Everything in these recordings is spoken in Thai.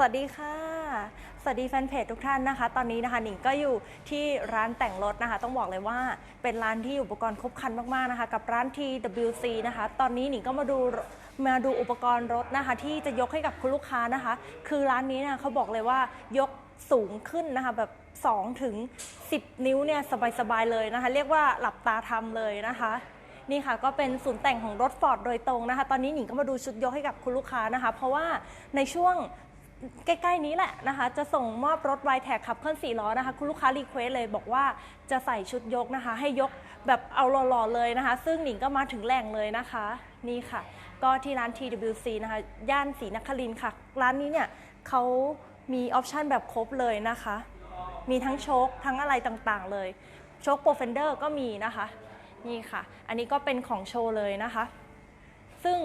สวัสดีค่ะ สวัสดีแฟนเพจทุกท่านนะคะ ตอนนี้นะคะหนิงก็อยู่ที่ร้านแต่งรถนะคะ ต้องบอกเลยว่าเป็นร้านที่อุปกรณ์ครบครันมากๆนะคะ กับร้าน TWC นะคะ ตอนนี้หนิงก็มาดูมาดูอุปกรณ์รถนะคะ ที่จะยกให้กับคุณลูกค้านะคะ คือร้านนี้เนี่ยเขาบอกเลยว่ายกสูงขึ้นนะคะแบบ2ถึง10 นิ้วเนี่ยสบายๆเลยนะคะ เรียกว่าหลับตาทำเลยนะคะนี่ค่ะก็เป็นศูนย์แต่งของรถฟอร์ดโดยตรงนะคะ ตอนนี้หนิงก็มาดูชุดยกให้กับคุณลูกค้านะคะ เพราะว่าในช่วง ใกล้ๆนี้แหละนะคะ จะส่งมอบรถไวแท็กขับเคลื่อน4ล้อนะคะ คุณลูกค้ารีเควสเลยบอกว่าจะใส่ชุดยกนะคะ ให้ยกแบบเอาหล่อๆเลยนะคะ ซึ่งหนิงก็มาถึงแหล่งเลยนะคะ นี่ค่ะ ก็ที่ร้าน TWC นะคะ ย่านศรีนครินทร์ค่ะ ร้านนี้เนี่ยเขามีออปชันแบบครบเลยนะคะ มีทั้งโชคทั้งอะไรต่างๆเลย โชคโปรเฟนเดอร์ก็มีนะคะ นี่ค่ะ อันนี้ก็เป็นของโชว์เลยนะคะ ซึ่ง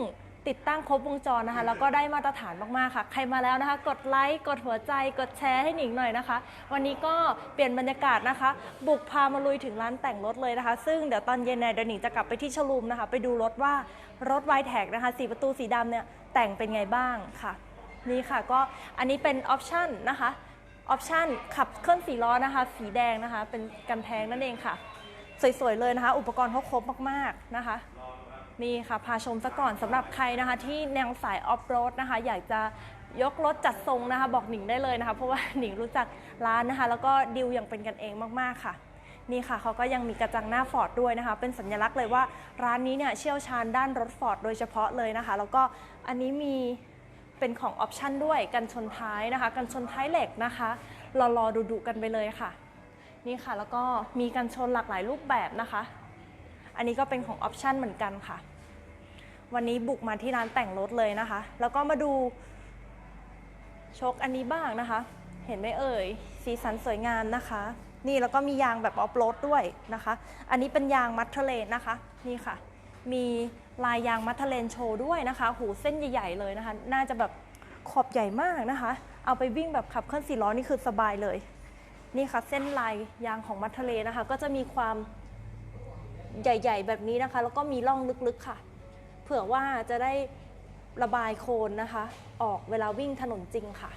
ติดตั้งครบวงจรนะคะ แล้วก็ได้มาตรฐานมากๆค่ะ ใครมาแล้วนะคะ กดไลค์กดหัวใจ กดแชร์ให้หนิงหน่อยนะคะ วันนี้ก็เปลี่ยนบรรยากาศนะคะ บุกพามาลุยถึงร้านแต่งรถเลยนะคะ ซึ่งเดี๋ยวตอนเย็นเนี่ยเดี๋ยวหนิงจะกลับไปที่โชว์รูมนะคะ ไปดูรถว่ารถไวแท็กนะคะสีประตูสีดำเนี่ยแต่งเป็นไงบ้างค่ะ นี่ค่ะก็อันนี้เป็นออปชั่นนะคะออปชั่นขับเคลื่อนสีล้อนะคะ สีแดงนะคะ เป็นกันแพงนั่นเองค่ะ สวยๆเลยนะคะ อุปกรณ์เขาครบมากๆนะคะ นี่ค่ะพาชมซะก่อนสำหรับใครนะคะ ที่แนวสายออฟโรดนะคะ อยากจะยกรถจัดทรงนะคะ บอกหนิงได้เลยนะคะ เพราะว่าหนิงรู้จักร้านนะคะ แล้วก็ดิวอย่างเป็นกันเองมากๆค่ะนี่ค่ะเขาก็ยังมีกระจังหน้าฟอร์ดด้วยนะคะ เป็นสัญลักษณ์เลยว่าร้านนี้เนี่ยเชี่ยวชาญด้านรถฟอร์ดโดยเฉพาะเลยนะคะ แล้วก็อันนี้มีเป็นของออปชั่นด้วยกันชนท้ายนะคะ กันชนท้ายเหล็กนะคะรอรอๆดุๆกันไปเลยค่ะ นี่ค่ะแล้วก็มีกันชนหลากหลายรูปแบบนะคะ อันนี้ก็เป็นของออปชั่นเหมือนกันค่ะ วันนี้บุกมาที่ร้านแต่งรถเลยนะคะ แล้วก็มาดูโชคอันนี้บ้างนะคะ เห็นไหมเอ่ย สีสันสวยงามนะคะ นี่แล้วก็มียางแบบออฟโรดด้วยนะคะ อันนี้เป็นยางมัทเทเลนนะคะ นี่ค่ะ มีลายยางมัทเทเลนโชว์ด้วยนะคะ หูเส้นใหญ่ ๆเลยนะคะ น่าจะแบบขอบใหญ่มากนะคะ เอาไปวิ่งแบบขับเคลื่อนสี่ล้อนี่คือสบายเลย นี่ค่ะเส้นลายยางของมัทเทเลนะคะ ก็จะมีความ ใหญ่ ๆ แบบนี้นะคะ แล้วก็มีร่องลึกๆค่ะ เผื่อว่าจะได้ระบายโคลนนะคะ ออกเวลาวิ่งถนนจริงค่ะ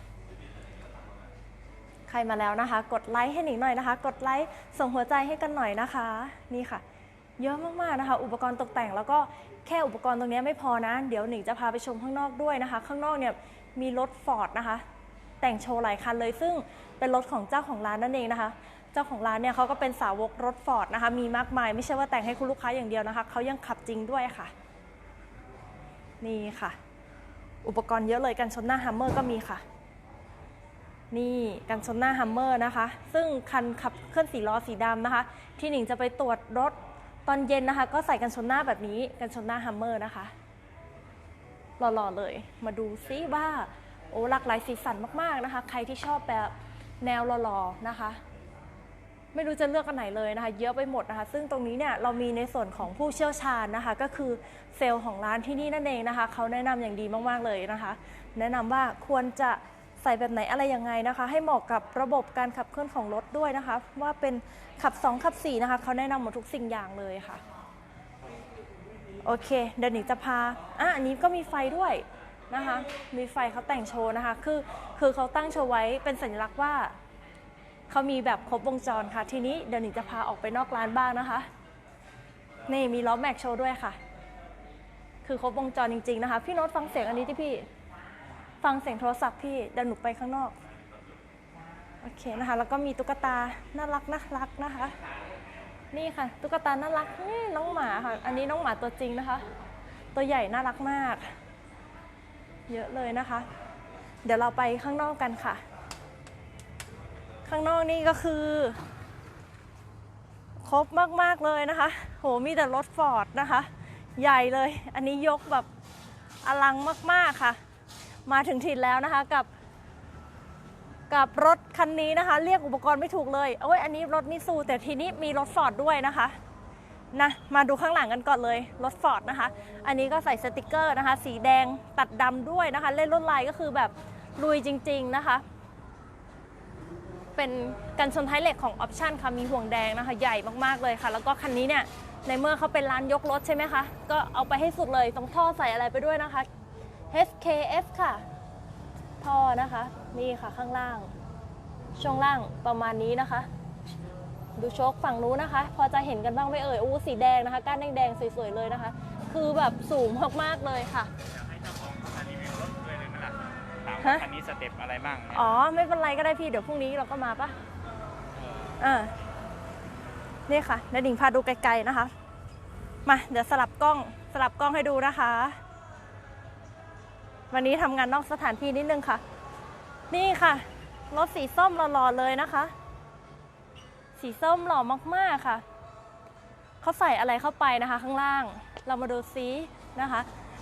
ใครมาแล้วนะคะ กดไลค์ให้หนิงหน่อยนะคะ กดไลค์ส่งหัวใจให้กันหน่อยนะคะ นี่ค่ะ เยอะมากๆนะคะ อุปกรณ์ตกแต่งแล้วก็แค่อุปกรณ์ตรงนี้ไม่พอนะ เดี๋ยวหนิงจะพาไปชมข้างนอกด้วยนะคะ ข้างนอกเนี่ยมีรถฟอร์ดนะคะ แต่งโชว์หลายคันเลยซึ่งเป็นรถของเจ้าของร้านนั่นเองนะคะ จ้าของร้านเนี่ยเขาก็เป็นสาวกรถฟอร์ดนะคะมีมากมายไม่ใช่ว่าแต่งให้คุณลูกค้าอย่างเดียวนะคะเขายังขับจริงด้วยค่ะ นี่ค่ะ อุปกรณ์เยอะเลยกันชนหน้าฮัมเมอร์ก็มีค่ะ นี่กันชนหน้าฮัมเมอร์นะคะ ซึ่งคันขับเคลื่อนสีล้อสีดำนะคะ ที่หนิงจะไปตรวจรถตอนเย็นนะคะ ก็ใส่กันชนหน้าแบบนี้กันชนหน้าฮัมเมอร์นะคะหล่อๆเลย มาดูซิว่าโอ้หลากหลายสีสันมากๆนะคะ ใครที่ชอบแบบแนวหล่อๆนะคะ ไม่รู้จะเลือกอันไหนเลยนะคะ เยอะไปหมดนะคะ ซึ่งตรงนี้เนี่ยเรามีในส่วนของผู้เชี่ยวชาญนะคะ ก็คือเซลล์ของร้านที่นี่นั่นเองนะคะ เขาแนะนำอย่างดีมากๆเลยนะคะ แนะนำว่าควรจะใส่แบบไหนอะไรยังไงนะคะ ให้เหมาะกับระบบการขับเคลื่อนของรถด้วยนะคะ ว่าเป็นขับ 2 ขับ 4 นะคะ เขาแนะนำหมดทุกสิ่งอย่างเลยค่ะโอเค เดี๋ยวหนิงจะพาอะอันนี้ก็มีไฟด้วยนะคะ มีไฟเขาแต่งโชว์นะคะ คือ คือเขาตั้งโชว์ไว้เป็นสัญลักษณ์ว่า เขามีแบบครบวงจรค่ะ ทีนี้เดี๋ยวหนิงจะพาออกไปนอกร้านบ้างนะคะ นี่มีล้อแม็กโชว์ด้วยค่ะ คือครบวงจรจริง ๆ นะคะ พี่โน้ตฟังเสียงอันนี้ที่พี่ ฟังเสียงโทรศัพท์พี่เดี๋ยวหนูไปข้างนอก โอเคนะคะ แล้วก็มีตุ๊กตาน่ารักน่ารักนะคะ นี่ค่ะ ตุ๊กตาน่ารักนี่น้องหมาค่ะ อันนี้น้องหมาตัวจริงนะคะ ตัวใหญ่น่ารักมาก เยอะเลยนะคะ เดี๋ยวเราไปข้างนอกกันค่ะ ข้างนอกนี่ก็คือ ครบมาก ๆ เลยนะคะ โหมีแต่รถฟอร์ดนะคะ ใหญ่เลย อันนี้ยกแบบอลังมาก ๆ ค่ะ มาถึงถิ่นแล้วนะคะกับ กับรถคันนี้นะคะ เรียกอุปกรณ์ไม่ถูกเลยเอ้ยอันนี้รถมิซูแต่ทีนี้มีรถฟอร์ดด้วยนะคะนะมาดูข้างหลังกันก่อนเลยรถฟอร์ดนะคะ อันนี้ก็ใส่สติกเกอร์นะคะ สีแดงตัดดำด้วยนะคะ เล่นลวดลายก็คือแบบลุยจริง ๆ นะคะ เป็นกันชนท้ายเหล็กของออปชันค่ะมีห่วงแดงนะคะ ใหญ่มากๆเลยค่ะ แล้วก็คันนี้เนี่ยในเมื่อเขาเป็นร้านยกรถใช่ไหมคะ ก็เอาไปให้สุดเลยต้องท่อใส่อะไรไปด้วยนะคะ HKS ค่ะ ท่อนะคะ นี่ค่ะข้างล่าง ช่วงล่างประมาณนี้นะคะ ดูโชคฝั่งนู้นนะคะ พอจะเห็นกันบ้างไหม่เอ่ยอู้สีแดงนะคะ ก้านแดงๆสวยๆเลยนะคะ คือแบบสูงมากๆเลยค่ะ ฮะว่าคันนี้สเต็ปอะไรบ้างเนี่ยอ๋อ ไม่เป็นไรก็ได้พี่ เดี๋ยวพรุ่งนี้เราก็มาปะเอออ่านี่ค่ะนดิ่งพาดูไกลๆนะคะ มา เดี๋ยวสลับกล้อง สลับกล้องให้ดูนะคะ วันนี้ทำงานนอกสถานที่นิดนึงค่ะ นี่ค่ะ รถสีส้มหล่อๆเลยนะคะ สีส้มหล่อมากๆค่ะ เขาใส่อะไรเข้าไปนะคะ ข้างล่าง เรามาดูซินะคะ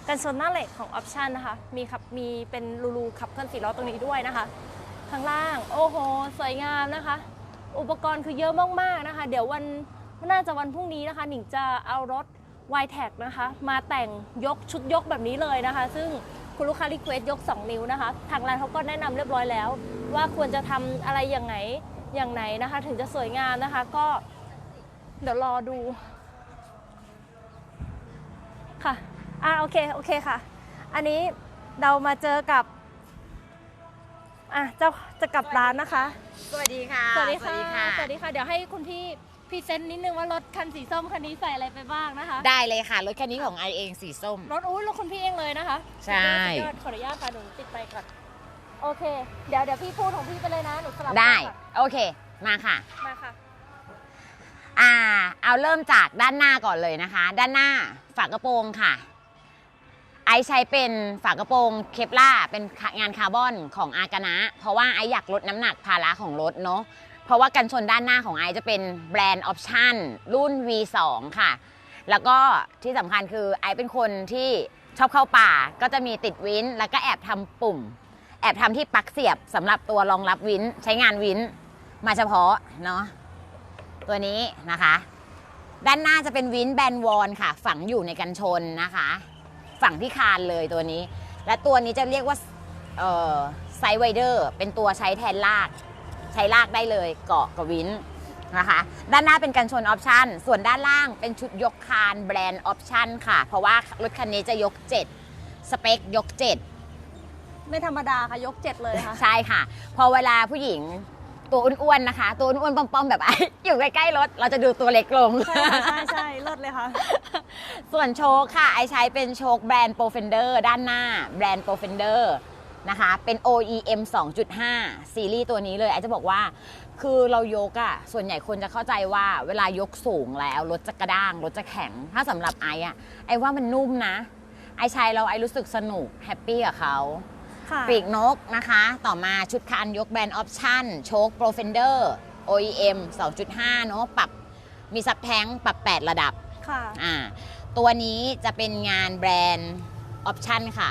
กันชนหน้าเหล็กของออปชันนะคะ มีขับมีเป็นรูๆขับเคลื่อนสีล้อตรงนี้ด้วยนะคะ ข้างล่าง โอ้โห สวยงามนะคะ อุปกรณ์คือเยอะมากๆนะคะ เดี๋ยววันน่าจะวันพรุ่งนี้นะคะ หนิงจะเอารถ y t e c นะคะ มาแต่งยกชุดยกแบบนี้เลยนะคะ ซึ่งคุณลูกค้ารีเควสยก 2 นิ้วนะคะ ทางร้านเขาก็แนะนำเรียบร้อยแล้ว ว่าควรจะทำอะไรอย่างไหนอย่างไหนนะคะ ถึงจะสวยงามนะคะก็เดี๋ยวรอดูค่ะ อ่าโอเคโอเคค่ะ อันนี้เรามาเจอกับอะเจ้าจะกลับร้านนะคะ สวัสดีค่ะ สวัสดีค่ะสวัสดีค่ะ เดี๋ยวให้คุณพี่พรีเซนต์นิดนึงว่ารถคันสีส้มคันนี้ใส่อะไรไปบ้างนะคะได้เลยค่ะ รถคันนี้ของไอเองสีส้ม รถอุ้ยรถคุณพี่เองเลยนะคะใช่สุดยอดขออนุญาตค่ะหนูติดไปก่อนโอเค เดี๋ยวเดี๋ยวพี่พูดของพี่ไปเลยนะหนูสลับได้ค่ะโอเค มาค่ะ มาค่ะ อ่า เอาเริ่มจากด้านหน้าก่อนเลยนะคะ ด้านหน้าฝากระโปรงค่ะ ไอใช้เป็นฝากระโปรงเคปล่าเป็นงานคาร์บอนของอากานะ เพราะว่าไออยากลดน้ำหนักภาระของรถเนาะเพราะว่ากันชนด้านหน้าของไอจะเป็นแบรนด์ออปชั่นรุ่น V2 ค่ะ แล้วก็ที่สำคัญคือไอเป็นคนที่ชอบเข้าป่าก็จะมีติดวินแล้วก็แอบทำปุ่ม แอบทำที่ปลั๊กเสียบสำหรับตัวรองรับวินใช้งานวินมาเฉพาะเนาะตัวนี้นะคะ ด้านหน้าจะเป็นวินแบนวอนค่ะ ฝังอยู่ในกันชนนะคะ ฝังที่คานเลยตัวนี้ และตัวนี้จะเรียกว่าเอ่อไซไวเดอร์เป็นตัวใช้แทนลาก ใช้ลากได้เลยเกาะกับวินนะคะด้านหน้าเป็นกันชนออปชันส่วนด้านล่างเป็นชุดยกคานแบรนด์ออปชันค่ะ เพราะว่ารถคันนี้จะยก 7 สเปคยก 7 ไม่ธรรมดาค่ะ ยกเจ็ดเลยค่ะ ใช่ค่ะ พอเวลาผู้หญิง ตัวอ้วนๆนะคะ ตัวอ้วนๆปอมๆแบบไอ้อยู่ใกล้ๆรถ เราจะดูตัวเล็กลง ใช่ค่ะใช่ใช่เลิศเลยค่ะ ส่วนโชคค่ะ ไอใช้เป็นโชคแบรนด์ Profender ด้านหน้า แบรนด์ Profender นะคะ เป็น OEM 2.5 ซีรีส์ตัวนี้เลยไอจะบอกว่า คือเรายกอะส่วนใหญ่คนจะเข้าใจว่าเวลายกสูงแล้วรถจะกระด้าง รถจะแข็ง ถ้าสำหรับไออะไอว่ามันนุ่มนะ ไอใช้แล้วไอรู้สึกสนุกแฮปปี้กับเขา ค่ะ ปีกนกนะคะ ต่อมาชุดคานยกแบรนด์ออปชั่นโชคโปรเฟนเดอร์ OEM 2.5 เนอะปรับมีซับแท้งปรับ 8 ระดับค่ะอ่าตัวนี้จะเป็นงานแบรนด์ออปชั่นค่ะ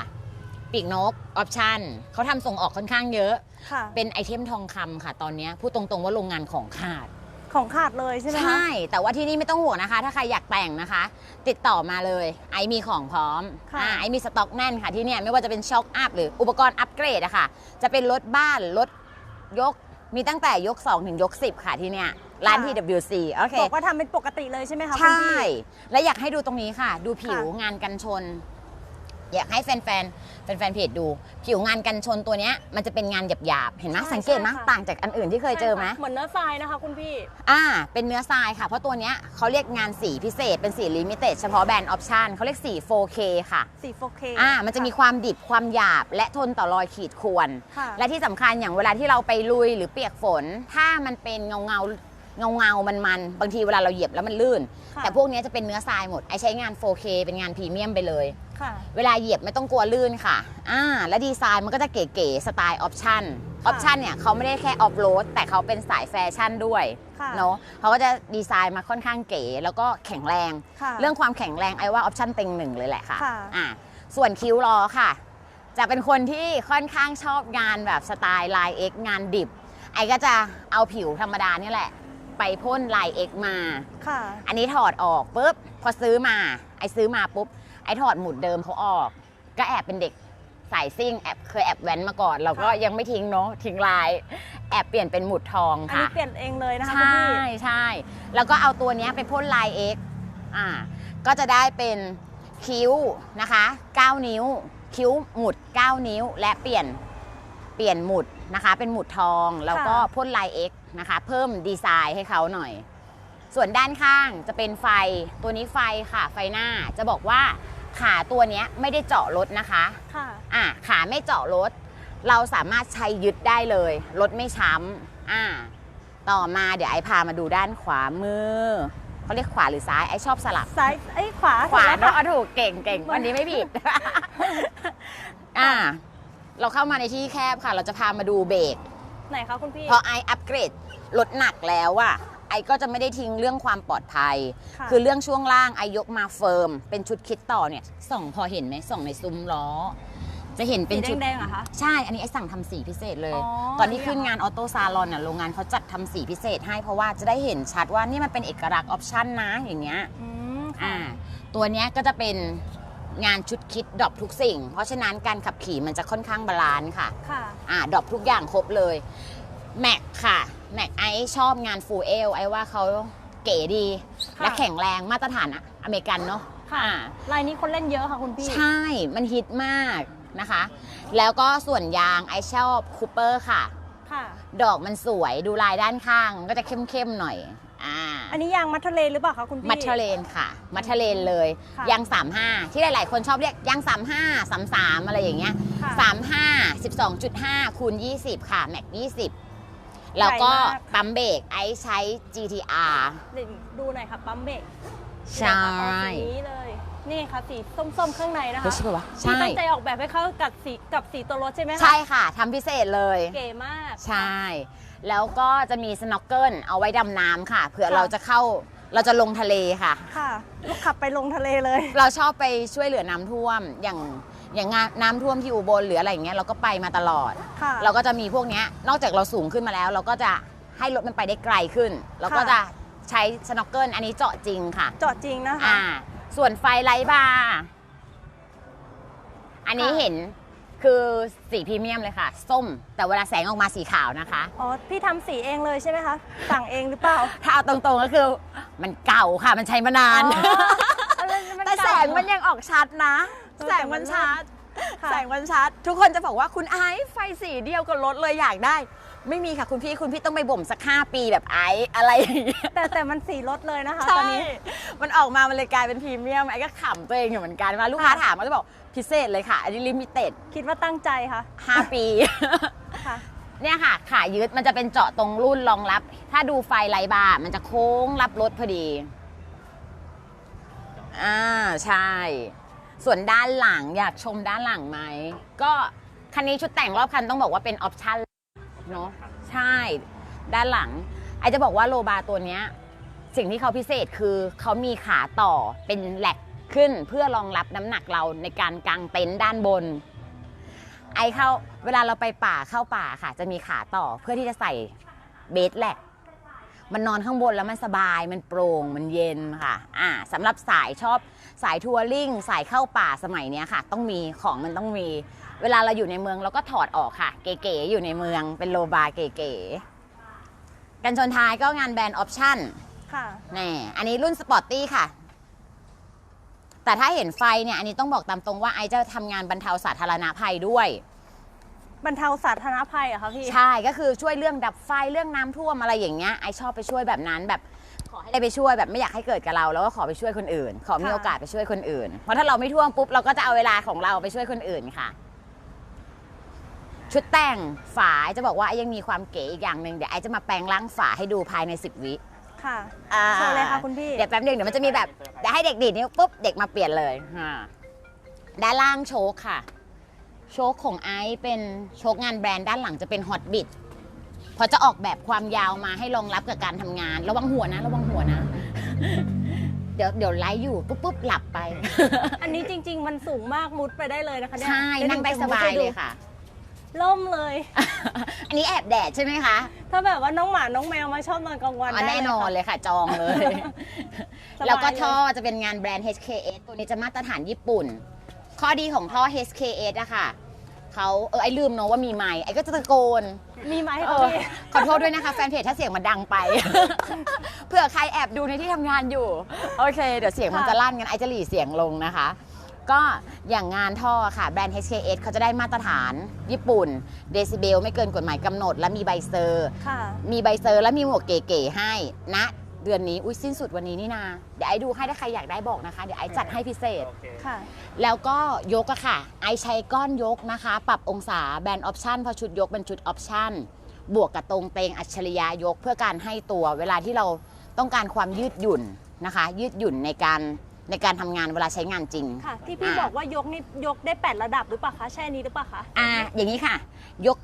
ปีกนกออปชั่นเขาทำส่งออกค่อนข้างเยอะ ค่ะ เป็นไอเทมทองคำค่ะ ตอนเนี้ยพูดตรงๆว่าโรงงานของขาด ของขาดเลยใช่ไหมคะ ใช่ แต่ว่าที่นี่ไม่ต้องห่วงนะคะ ถ้าใครอยากแต่งนะคะ ติดต่อมาเลย ไอมีของพร้อมค่ะ อ่าไอมีสต็อกแน่นค่ะที่เนี่ยไม่ว่าจะเป็นช็อคอัพหรืออุปกรณ์อัปเกรดอะค่ะ จะเป็นรถบ้านรถยกมีตั้งแต่ยก 2 ถึงยก 10 ค่ะที่เนี่ยร้าน TWC โอเค บอกว่าทำเป็นปกติเลยใช่ไหมคะใช่คุณพี่ และอยากให้ดูตรงนี้ค่ะ ดูผิวค่ะงานกันชน อยากให้แฟนๆ แฟนๆเพจดู ผิวงานกันชนตัวเนี้ยมันจะเป็นงานหยาบๆ เห็นไหมใช่สังเกตไหมใช่ค่ะ ต่างจากอันอื่นที่เคยเจอไหมใช่ค่ะเหมือนเนื้อทรายนะคะคุณพี่ อ่า เป็นเนื้อทรายค่ะ เพราะตัวเนี้ยเขาเรียกงานสีพิเศษ เป็นสีลิมิเต็ดเฉพาะแบรนด์ออปชั่นเขาเรียกสี 4K ค่ะ สี 4K อ่า มันจะมีความดิบความหยาบ และทนต่อรอยขีดข่วน ค่ะและที่สำคัญอย่างเวลาที่เราไปลุยหรือเปียกฝน ถ้ามันเป็นเงาเงา เงาเงาๆมันมันๆบางทีเวลาเราเหยียบแล้วมันลื่นค่ะแต่พวกเนี้ยจะเป็นเนื้อทรายหมดไอใช้งาน 4K เป็นงานพรีเมียมไปเลยค่ะเวลาเหยียบไม่ต้องกลัวลื่นค่ะอ่าและดีไซน์มันก็จะเก๋ๆสไตล์ออปชั่นอค่ะอปชั่นเนี่ยเขาไม่ได้แค่ออฟโรดแต่เขาเป็นสายแฟชั่นด้วยค่ะเนาะเขาก็จะดีไซน์มาค่อนข้างเก๋แล้วก็แข็งแรงค่ะเรื่องความแข็งแรงไอ้ว่าออปชั่นเต็งหนึ่งเลยแหละค่ะค่ะอ่าส่วนคิ้วล้อค่ะ จะเป็นคนที่ค่อนข้างชอบงานแบบสไตล์ลาย X งานดิบ ไอ้ก็จะเอาผิวธรรมดานี่แหละ ไปพ่นลาย X มา ค่ะ อันนี้ถอดออกปุ๊บพอซื้อมา ไอ้ซื้อมาปุ๊บ ไอ้ถอดหมุดเดิมเขาออก ก็แอบเป็นเด็กสายซิ่งแอบเคยแอบแว้นมาก่อน เราก็ค่ะยังไม่ทิ้งเนาะทิ้งลาย แอบเปลี่ยนเป็นหมุดทองอันนี้ค่ะเปลี่ยนเองเลยนะคะใชคุณ่พี่ใช่แล้วก็เอาตัวเนี้ยไปพ่นลาย X อ่าก็จะได้เป็นคิ้วนะคะ 9 นิ้ว คิ้วหมุด 9 นิ้ว และเปลี่ยนเปลี่ยนหมุดนะคะ เป็นหมุดทองแล้วก็ค่ะพ่นลาย X นะคะ เพิ่มดีไซน์ให้เขาหน่อย ส่วนด้านข้างจะเป็นไฟตัวนี้ไฟค่ะ ไฟหน้าจะบอกว่าขาตัวเนี้ยไม่ได้เจาะรถนะคะค่ะอะขาไม่เจาะรถ เราสามารถใช้ยึดได้เลยรถไม่ช้ำอะต่อมาเดี๋ยวไอพามาดูด้านขวามือเขาเรียกขวาหรือซ้ายไอชอบสลับซ้ายเอ้ยขวาขวาถูกเนาะไหมคะเอาถูกเก่งเก่งวันนี้ไม่ผิด อ่า เราเข้ามาในที่แคบค่ะ เราจะพามาดูเบรกไหนคะคุณพี่ พอไออัปเกรด รถหนักแล้วอะไอก็จะไม่ได้ทิ้งเรื่องความปลอดภัย ค่ะคือเรื่องช่วงล่างไอยกมาเฟิร์ม เป็นชุดคิดต่อเนี่ยส่องพอเห็นไหมส่องในซุ้มล้อ จะเห็นเป็นสีชุดแดงๆเหรอคะใช่ อันนี้ไอสั่งทำสีพิเศษเลย อ๋อตอนที่ขึ้นงานออโต้ซาลอนน่ะโรงงานเขาจัดทำสีพิเศษให้เพราะว่าจะได้เห็นชัดว่านี่มันเป็นเอกลักษณ์ออปชั่นนะอย่างเงี้ย อืมอ่าค่ะตัวเนี้ยก็จะเป็นงานชุดคิดดรอปทุกสิ่ง เพราะฉะนั้นการขับขี่มันจะค่อนข้างบาลานซ์ค่ะค่ะ อ่าดรอปทุกอย่างครบเลยแม็กค่ะ แม็กไอชอบงานฟูเอลไอว่าเขาเก๋ดี ค่ะ และแข็งแรงมาตรฐานอเมริกันเนาะค่ะอ่า ลายนี้คนเล่นเยอะค่ะคุณพี่ ใช่ มันฮิตมากนะคะ แล้วก็ส่วนยางไอชอบคูเปอร์ค่ะ ค่ะ ดอกมันสวยดูลายด้านข้างมันก็จะเข้มๆหน่อย อ่าอันนี้ยางมัทเทเลหรือเปล่าคะคุณพี่ มัทเทเลนค่ะ มัทเทเลนเลย ค่ะ ยาง 35 ที่หลายๆ คนชอบเรียกยาง 35 33 อะไรอย่างเงี้ย ค่ะ 35 12.5 คูณ 20 ค่ะ แม็ก 20 แล้วก็ใหญ่มาก ปั๊มเบรกไอซ์ใช้ GTR เดี๋ยวดูหน่อยค่ะปั๊มเบรกใช่นี่นะคะเอาสีนี้เลย นี่ค่ะสีส้มๆ ข้างในนะคะเฮ้ยใช่ปะวะที่ใช่ตั้งใจออกแบบให้เข้ากับสีกับสีตัวรถใช่ไหมคะใช่ค่ะทำพิเศษเลย เก๋มาก ใช่ แล้วก็จะมีสโนว์เกิลเอาไว้ดำน้ำค่ะเผื่อค่ะ เราจะเข้าเราจะลงทะเลค่ะ ค่ะลูกขับไปลงทะเลเลย เราชอบไปช่วยเหลือน้ำท่วมอย่าง อย่างงานน้ำท่วมที่อุบลหรืออะไรอย่างเงี้ยเราก็ไปมาตลอด ค่ะ เราก็จะมีพวกเนี้ยนอกจากเราสูงขึ้นมาแล้ว เราก็จะให้รถมันไปได้ไกลขึ้น เราก็ค่ะ จะใช้สโนว์เกิลอันนี้เจาะจริงค่ะ จอดจริงนะคะ อ่า ส่วนไฟไลท์บาร์อันนี้ค่ะ เห็นคือสีพรีเมียมเลยค่ะ ส้ม แต่เวลาแสงออกมาสีขาวนะคะ อ๋อพี่ทำสีเองเลยใช่ไหมคะสั่งเองหรือเปล่าถ้าเอาตรงๆก็คือมันเก่าค่ะมันใช้มานาน อ๋ออะไรมันแต่แสงมันยังออกชัดนะเออ แสงมันชัด ค่ะ แสงมันชัด ทุกคนจะบอกว่าคุณไอซ์ไฟสีเดียวกับรถเลยอยากได้ ไม่มีค่ะคุณพี่คุณพี่ต้องไปบ่มสักห้าปีแบบไอซ์อะไรอย่างเงี้ย แต่แต่มันสีรถเลยนะคะใช่ตอนนี้มันออกมา มันเลยกลายเป็นพรีเมียม ไอ้ก็ขำตัวเองอยู่เหมือนกันเวลาลูกค้าค่ะถามก็จะบอกพิเศษเลยค่ะ อันนี้ลิมิเต็ดคิดว่าตั้งใจค่ะ5ปี ค่ะ เนี่ยค่ะ ขายึดมันจะเป็นเจาะตรงรุ่นรองรับ ถ้าดูไฟไลบาร์มันจะโค้งรับรถพอดี อ่า ใช่ ส่วนด้านหลังอยากชมด้านหลังไหม ก็คันนี้ชุดแต่งรอบคันต้องบอกว่าเป็นออปชั่นเนาะใช่ ด้านหลังไอจะบอกว่าโลบาตัวเนี้ยสิ่งที่เขาพิเศษคือเขามีขาต่อเป็นแหลกขึ้นเพื่อรองรับน้ำหนักเราในการกางเต็นท์ด้านบน ไอเข้าเวลาเราไปป่าเข้าป่าค่ะ จะมีขาต่อเพื่อที่จะใส่เบสแหลกมันนอนข้างบนแล้วมันสบายมันโปร่งมันเย็นค่ะ อ่าสำหรับสายชอบ สายทัวริงสายเข้าป่าสมัยเนี้ยค่ะ ต้องมีของมันต้องมี เวลาเราอยู่ในเมืองเราก็ถอดออกค่ะ เก๋ๆอยู่ในเมืองเป็นโลบาเก๋ๆกันชนท้ายก็งานแบรนด์ออปชั่นค่ะแน่อันนี้รุ่นสปอร์ตตี้ค่ะแต่ถ้าเห็นไฟเนี่ย อันนี้ต้องบอกตามตรงว่าไอจะทำงานบรรเทาสาธารณภัยด้วย บรรเทาสาธารณภัยเหรอะคะพี่ ใช่ ก็คือช่วยเรื่องดับไฟเรื่องน้ำท่วมอะไรอย่างเงี้ยไอชอบไปช่วยแบบนั้นแบบ ขอให้ได้ไปช่วยแบบไม่อยากให้เกิดกับเราแล้วก็ขอไปช่วยคนอื่น ขอมีค่ะโอกาสไปช่วยคนอื่น เพราะถ้าเราไม่ท่วมปุ๊บเราก็จะเอาเวลาของเราไปช่วยคนอื่นค่ะ ชุดแต่งฝาไอจะบอกว่าไอยังมีความเก๋อีกอย่างหนึ่งเดี๋ยวไอจะมาแปลงร่างฝาให้ดูภายใน 10 วิ ค่ะอ่า โชว์เลยค่ะคุณพี่ เดี๋ยวแป๊บหนึงเดี๋ยวมันจะมีแบบเดี๋ยวให้เด็กดีดนิ้วปุ๊บเด็กมาเปลี่ยนเลยอ่าด้านล่างโชคค่ะ โชคของไอซ์เป็นโชคงานแบรนด์ด้านหลังจะเป็นฮอตบิด พอจะออกแบบความยาวมาให้รองรับกับการทำงาน ระวังหัวนะ ระวังหัวนะ เดี๋ยวเดี๋ยวไลฟ์อยู่ปุ๊บปุ๊บหลับไป อันนี้จริง ๆ มันสูงมากมุดไปได้เลยนะคะเนี่ยใช่นั่งได้สบายเลยค่ะล่มเลย อันนี้แอบแดดใช่ไหมคะ ถ้าแบบว่าน้องหมาน้องแมวมาชอบนอนกลางวันอ๋อได้แน่นอนเลยเลยค่ะ จองเลยสบายแล้วก็เลยท่อจะเป็นงานแบรนด์ HKS ตัวนี้จะมาตรฐานญี่ปุ่น ข้อดีของท่อ HKS อะค่ะ เขาเออไอลืมเนอะว่ามีไมค์ไอก็จะตะโกนค่ะมีไหมเอคะอพี่ขอโทษด้วยนะคะ แฟนเพจถ้าเสียงมันดังไป เผื่อใครแอบดูในที่ทำงานอยู่ โอเค เดี๋ยวเสียงมันค่ะจะลั่นกันไอจะหลีเสียงลงนะคะ ก็อย่างงานท่อค่ะ แบรนด์ HKS เขาจะได้มาตรฐานญี่ปุ่น เดซิเบลไม่เกินกฎหมายกำหนด และมีใบเซอร์ ค่ะ มีใบเซอร์และมีหมวกเก๋ๆให้ณ เดือนนี้ อุ้ยสิ้นสุดวันนี้นี่นา เดี๋ยวไอ้ดูให้ถ้าใครอยากได้บอกนะคะ เดี๋ยวไอ้จัดให้พิเศษ โอเคค่ะ แล้วก็ยกอะค่ะ ไอใช้ก้อนยกนะคะ ปรับองศาแบนออปชันพอชุดยกเป็นชุดออปชันบวกกับตรงเตงอัจฉริยะยกเพื่อการให้ตัวเวลาที่เราต้องการความยืดหยุ่นนะคะ ยืดหยุ่นในการในการทำงานเวลาใช้งานจริง ค่ะ ที่พี่อ่าบอกว่ายกนี่ยกได้ 8 ระดับหรือเปล่าคะ ใช่อันนี้หรือเปล่าคะ อ่าอย่างนี้ค่ะ ยก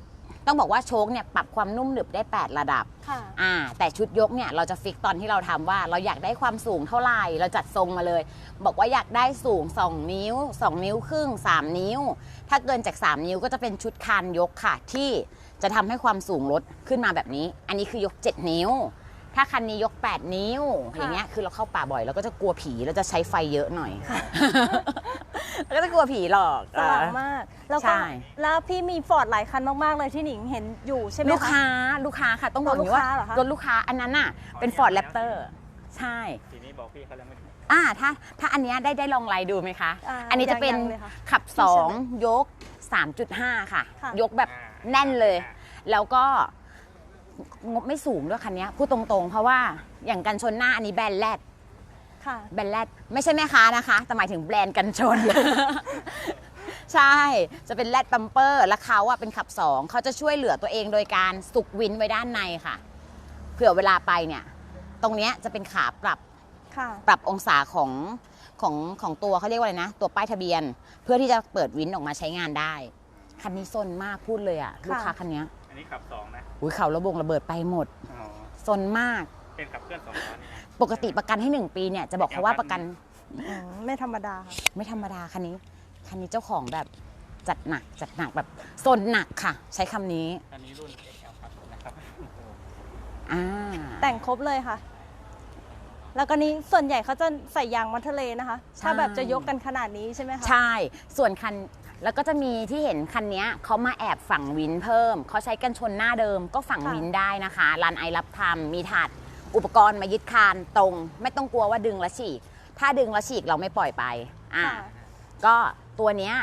ต้องบอกว่าโชคเนี่ยปรับความนุ่มหนึบได้ 8 ระดับค่ะ อ่าแต่ชุดยกเนี่ยเราจะฟิกตอนที่เราทำว่าเราอยากได้ความสูงเท่าไหร่ เราจัดทรงมาเลย บอกว่าอยากได้สูง 2 นิ้ว 2 นิ้วครึ่ง 3 นิ้ว ถ้าเกินจาก 3 นิ้วก็จะเป็นชุดคานยกค่ะที่จะทำให้ความสูงลดขึ้นมาแบบนี้ อันนี้คือยก 7 นิ้ว ถ้าคันนี้ยก 8 นิ้ว ค่ะ อย่างเงี้ยคือเราเข้าป่าบ่อยเราก็จะกลัวผีเราจะใช้ไฟเยอะหน่อย เราก็จะกลัวผีหรอกสว่างมาก แล้วก็ใช่ แล้วพี่มีฟอร์ดหลายคันมาก ๆ เลยที่หนิงเห็นอยู่ใช่ไหมลูกคะค้าลูกค้าค่ะต้องบอกอย่างนี้ว่ารถลูกค้าเหรอคะ รถลูกค้าอันนั้นน่ะเป็น Ford Raptor ใช่ ทีนี้บอกพี่เขาแล้วไม่ถูกอ่าถ้าถ้าอันเนี้ยได้ได้ลองไลน์ดูไหมคะ อ่าอันนี้จะเป็นยังๆเลยค่ะขับพี่เชิญ2ยก 3.5 ค่ะ ค่ะ ยกแบบแน่นเลย แล้วก็งบไม่สูงด้วยคันเนี้ยพูดตรงๆ เพราะว่าอย่างกันชนหน้าอันนี้แบรนด์แรด ค่ะ แบรนด์แรดไม่ใช่แม่ค้านะคะ แต่หมายถึงแบรนด์กันชน ใช่ จะเป็นแรดปัมเปอร์แล้วเขาอะเป็นขับสองเขาจะช่วยเหลือตัวเองโดยการสุกวินไว้ด้านในค่ะ เผื่อเวลาไปเนี่ย ตรงเนี้ยจะเป็นขาปรับค่ะ ปรับองศาของของของตัวเขาเรียกว่าอะไรนะ ตัวป้ายทะเบียน เพื่อที่จะเปิดวินออกมาใช้งานได้ คันนี้ซนมากพูดเลยอะลูกค้าคันเนี้ยอันนี้ขับสองนะอุ้ยเขาระบงระเบิดไปหมดอ๋อซนมากเป็นขับเคลื่อนสองล้อนี่นะ ปกติประกันให้หนึ่งปีเนี่ยจะบอกเขาว่าประกันอืมไม่ธรรมดาค่ะ ไม่ธรรมดาคันนี้ คันนี้เจ้าของแบบจัดหนักจัดหนักแบบซนหนักค่ะ ใช้คำนี้อันนี้รุ่น XL ครับนะครับโอ้โหอ่าแต่งครบเลยค่ะ แล้วก็นี้ส่วนใหญ่เขาจะใส่ยางมัทะเลนะคะ ถ้าแบบจะยกกันขนาดนี้ใช่ไหมคะ ใช่ส่วนคันแล้วก็จะมีที่เห็นคันเนี้ยเขามาแอบฝังวินเพิ่มเขาใช้กันชนหน้าเดิมก็ฝังค่ะ วินได้นะคะร้านไอรับทำมีถาด อุปกรณ์มายึดคานตรง ไม่ต้องกลัวว่าดึงและฉีก ถ้าดึงและฉีกเราไม่ปล่อยไปอ่าค่ะก็ตัวเนี้ย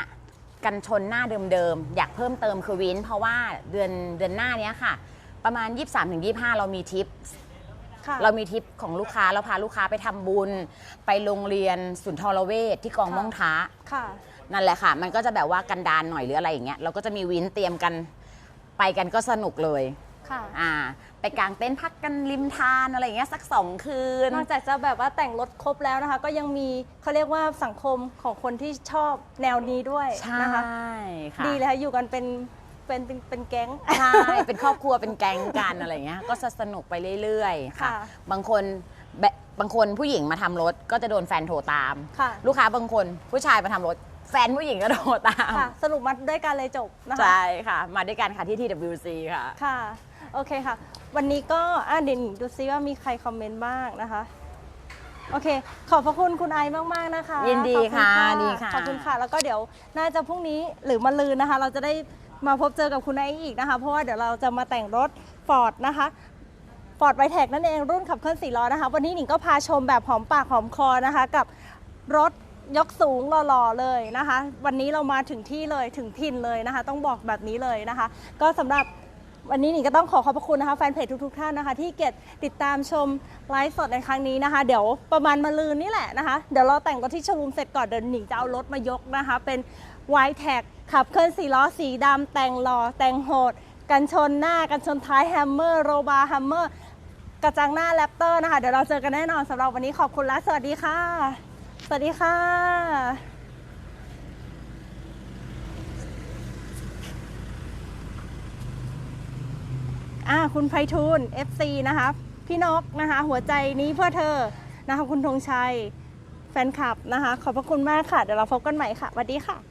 กันชนหน้าเดิมๆ อยากเพิ่มเติมคือวิน เพราะว่าเดือนเดือนหน้าเนี้ยค่ะ ประมาณ 23-25 เรามีทิปค่ะเรามีทิปของลูกค้าเราพาลูกค้าไปทำบุญ ไปโรงเรียนสุนทรเวชที่กองค่ะม่องท้าค่ะ นั่นแหละค่ะ มันก็จะแบบว่ากันดานหน่อยหรืออะไรอย่างเงี้ยเราก็จะมีวินเตรียมกันไปกันก็สนุกเลย ค่ะ อ่า ไปกางเต็นท์พักกันริมทานอะไรอย่างเงี้ยสักสองคืน นอกจากจะแบบว่าแต่งรถครบแล้วนะคะ ก็ยังมีเขาเรียกว่าสังคมของคนที่ชอบแนวนี้ด้วยใช่นะคะ ค่ะ ดีเลยค่ะอยู่กันเป็นเป็นเป็นเป็นแก๊ง ใช่ เป็นครอบครัว เป็นแก๊งกันอะไรอย่างเงี้ย ก็จะสนุกไปเรื่อยๆ ค่ะ ค่ะ บางคนแบบบางคนผู้หญิงมาทำรถก็จะโดนแฟนโทรตาม ค่ะลูกค้าบางคนผู้ชายมาทำรถ แฟนผู้หญิงก็โทรตาม ค่ะ สรุปมาด้วยกันเลยจบนะคะ ใช่ค่ะ มาด้วยกันค่ะที่ TWC ค่ะ ค่ะ โอเคค่ะ วันนี้ก็อะเดี๋ยวหนิงดูซิว่ามีใครคอมเมนต์บ้างนะคะ โอเค ขอบพระคุณคุณไอซ์มาก ๆ นะคะยินดีขอบณค่ะดีค่ะ ขอบคุณค่ะ แล้วก็เดี๋ยวน่าจะพรุ่งนี้หรือมะลืนนะคะ เราจะได้มาพบเจอกับคุณไอซ์อีกนะคะ เพราะว่าเดี๋ยวเราจะมาแต่งรถฟอร์ดนะคะฟอร์ดไวแท็กนั่นเองรุ่นขับเคลื่อนสี่ล้อนะคะ วันนี้หนิงก็พาชมแบบหอมปากหอมคอนะคะ กับรถยกสูงหล่อๆเลยนะคะ วันนี้เรามาถึงที่เลยถึงถิ่นเลยนะคะ ต้องบอกแบบนี้เลยนะคะ ก็สำหรับ วันนี้หนิงก็ต้องขอขอบพระคุณนะคะแฟนเพจทุกๆท่านนะคะ ที่เกียรติติดตามชมไลฟ์สดในครั้งนี้นะคะ เดี๋ยวประมาณมาลืนนี่แหละนะคะ เดี๋ยวเราแต่งรถที่ชวูมเสร็จก่อนเดี๋ยวหนิงจะเอารถมายกนะคะ เป็นไวท์แท็กขับเคลื่อนสี่ล้อสีดำแต่งหล่อแต่งโหด กันชนหน้ากันชนท้ายแฮมเมอร์โรบาร์แฮมเมอร์กระจังหน้าแรปเตอร์นะคะ เดี๋ยวเราเจอกันแน่นอนสำหรับวันนี้ขอบคุณและสวัสดีค่ะ สวัสดีค่ะ อ่าคุณไพฑูรย์ FC นะคะพี่นกนะคะ หัวใจนี้เพื่อเธอนะคะ คุณธงชัย แฟนคลับนะคะ ขอบพระคุณมากค่ะ เดี๋ยวเราพบกันใหม่ค่ะสวัสดีค่ะ